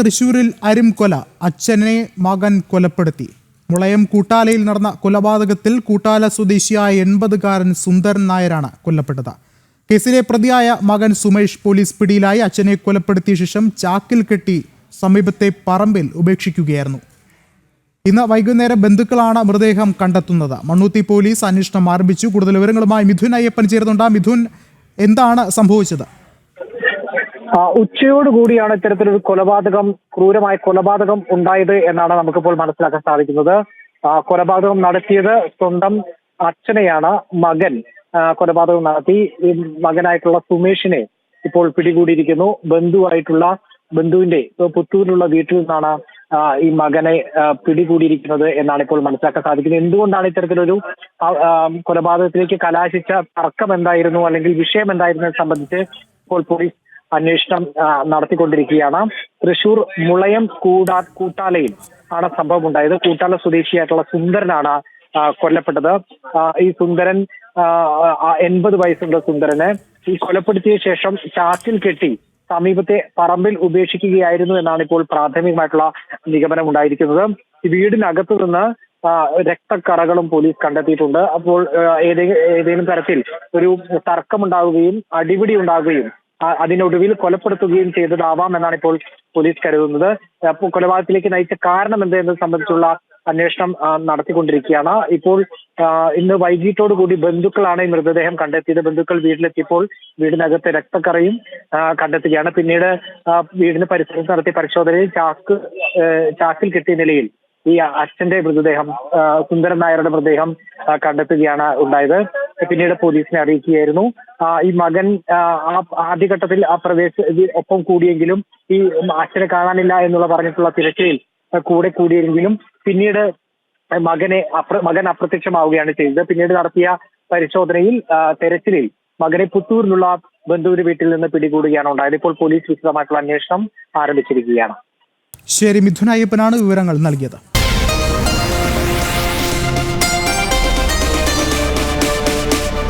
തൃശൂരിൽ അരിംകൊല അച്ഛനെ മകൻ കൊലപ്പെടുത്തി. മുളയം കൂട്ടാലയിൽ നടന്ന കൊലപാതകത്തിൽ കൂട്ടാല സ്വദേശിയായ എൺപതുകാരൻ സുന്ദരൻ നായരാണ് കൊല്ലപ്പെട്ടത്. കേസിലെ പ്രതിയായ മകൻ സുമേഷ് പോലീസ് പിടിയിലായി അച്ഛനെ കൊലപ്പെടുത്തിയ ശേഷം ചാക്കിൽ കെട്ടി സമീപത്തെ പറമ്പിൽ ഉപേക്ഷിക്കുകയായിരുന്നു. ഇന്ന് വൈകുന്നേരം ബന്ധുക്കളാണ് മൃതദേഹം കണ്ടെത്തുന്നത്. മണ്ണൂത്തി പോലീസ് അന്വേഷണം ആരംഭിച്ചു. കൂടുതൽ വിവരങ്ങളുമായി മിഥുൻ അയ്യപ്പൻ ചേർന്നുണ്ട് മിഥുൻ എന്താണ് സംഭവിച്ചത്? ഉച്ചയോടുകൂടിയാണ് ഇത്തരത്തിലൊരു കൊലപാതകം ക്രൂരമായ കൊലപാതകം ഉണ്ടായത് എന്നാണ് നമുക്കിപ്പോൾ മനസ്സിലാക്കാൻ സാധിക്കുന്നത്. കൊലപാതകം നടത്തിയത് സ്വന്തം അച്ഛനെയാണ് മകൻ കൊലപാതകം നടത്തി. മകനായിട്ടുള്ള സുമേഷിനെ ഇപ്പോൾ പിടികൂടിയിരിക്കുന്നു. ബന്ധുവായിട്ടുള്ള ബന്ധുവിന്റെ പുത്തൂരിലുള്ള വീട്ടിൽ നിന്നാണ് ഈ മകനെ പിടികൂടിയിരിക്കുന്നത് എന്നാണ് ഇപ്പോൾ മനസ്സിലാക്കാൻ സാധിക്കുന്നത്. എന്തുകൊണ്ടാണ് ഇത്തരത്തിലൊരു കൊലപാതകത്തിലേക്ക് കലാശിച്ച തർക്കം എന്തായിരുന്നു അല്ലെങ്കിൽ വിഷയം എന്തായിരുന്നു സംബന്ധിച്ച് ഇപ്പോൾ പോലീസ് അന്വേഷണം നടത്തിക്കൊണ്ടിരിക്കുകയാണ്. തൃശൂർ മുളയം കൂടാ കൂട്ടാലയിൽ ആണ് സംഭവം ഉണ്ടായത് കൂട്ടാല സ്വദേശിയായിട്ടുള്ള സുന്ദരനാണ് കൊല്ലപ്പെട്ടത്. ഈ സുന്ദരൻ എൺപത് വയസ്സുള്ള സുന്ദരന് ഈ കൊലപ്പെടുത്തിയ ശേഷം ചാക്കിൽ കെട്ടി സമീപത്തെ പറമ്പിൽ ഉപേക്ഷിക്കുകയായിരുന്നു എന്നാണ് ഇപ്പോൾ പ്രാഥമികമായിട്ടുള്ള നിഗമനം ഉണ്ടായിരിക്കുന്നത്. വീടിനകത്തു നിന്ന് രക്തക്കറകളും പോലീസ് കണ്ടെത്തിയിട്ടുണ്ട്. അപ്പോൾ ഏതെങ്കിലും ഏതെങ്കിലും തരത്തിൽ ഒരു തർക്കമുണ്ടാവുകയും അടിപിടി ഉണ്ടാവുകയും അതിനൊടുവിൽ കൊലപ്പെടുത്തുകയും ചെയ്തതാവാം എന്നാണ് ഇപ്പോൾ പോലീസ് കരുതുന്നത്. കൊലപാതകത്തിലേക്ക് നയിച്ച കാരണം എന്ത് എന്നത് സംബന്ധിച്ചുള്ള അന്വേഷണം നടത്തിക്കൊണ്ടിരിക്കുകയാണ്. ഇപ്പോൾ ഇന്ന് വൈകിട്ടോടു കൂടി ബന്ധുക്കളാണ് ഈ മൃതദേഹം കണ്ടെത്തിയത്. ബന്ധുക്കൾ വീട്ടിലെത്തിയപ്പോൾ വീടിനകത്ത് രക്തക്കറയും കണ്ടെത്തുകയാണ്. പിന്നീട് വീടിന് പരിസരത്ത് നടത്തിയ പരിശോധനയിൽ ചാക്ക് ചാക്കിൽ കിട്ടിയ നിലയിൽ ഈ അച്ഛന്റെ മൃതദേഹം സുന്ദരൻ നായരുടെ മൃതദേഹം കണ്ടെത്തുകയാണ് ഉണ്ടായത്. പിന്നീട് പോലീസിനെ അറിയിക്കുകയായിരുന്നു. ഈ മകൻ ആദ്യഘട്ടത്തിൽ ആ പ്രദേശ ഒപ്പം കൂടിയെങ്കിലും ഈ അച്ഛനെ കാണാനില്ല എന്നുള്ള പറഞ്ഞിട്ടുള്ള തിരച്ചിലിൽ കൂടെ കൂടിയെങ്കിലും പിന്നീട് മകനെ മകൻ അപ്രത്യക്ഷമാവുകയാണ് ചെയ്തത്. പിന്നീട് നടത്തിയ പരിശോധനയിൽ തെരച്ചിലിൽ മകനെ പുത്തൂരിലുള്ള ബന്ധുവിന്റെ വീട്ടിൽ നിന്ന് പിടികൂടുകയാണ് ഉണ്ടായത്. ഇപ്പോൾ പോലീസ് വിശദമായിട്ടുള്ള അന്വേഷണം ആരംഭിച്ചിരിക്കുകയാണ്. ശരി മിഥുൻ അയ്യപ്പനാണ് വിവരങ്ങൾ നൽകിയത്.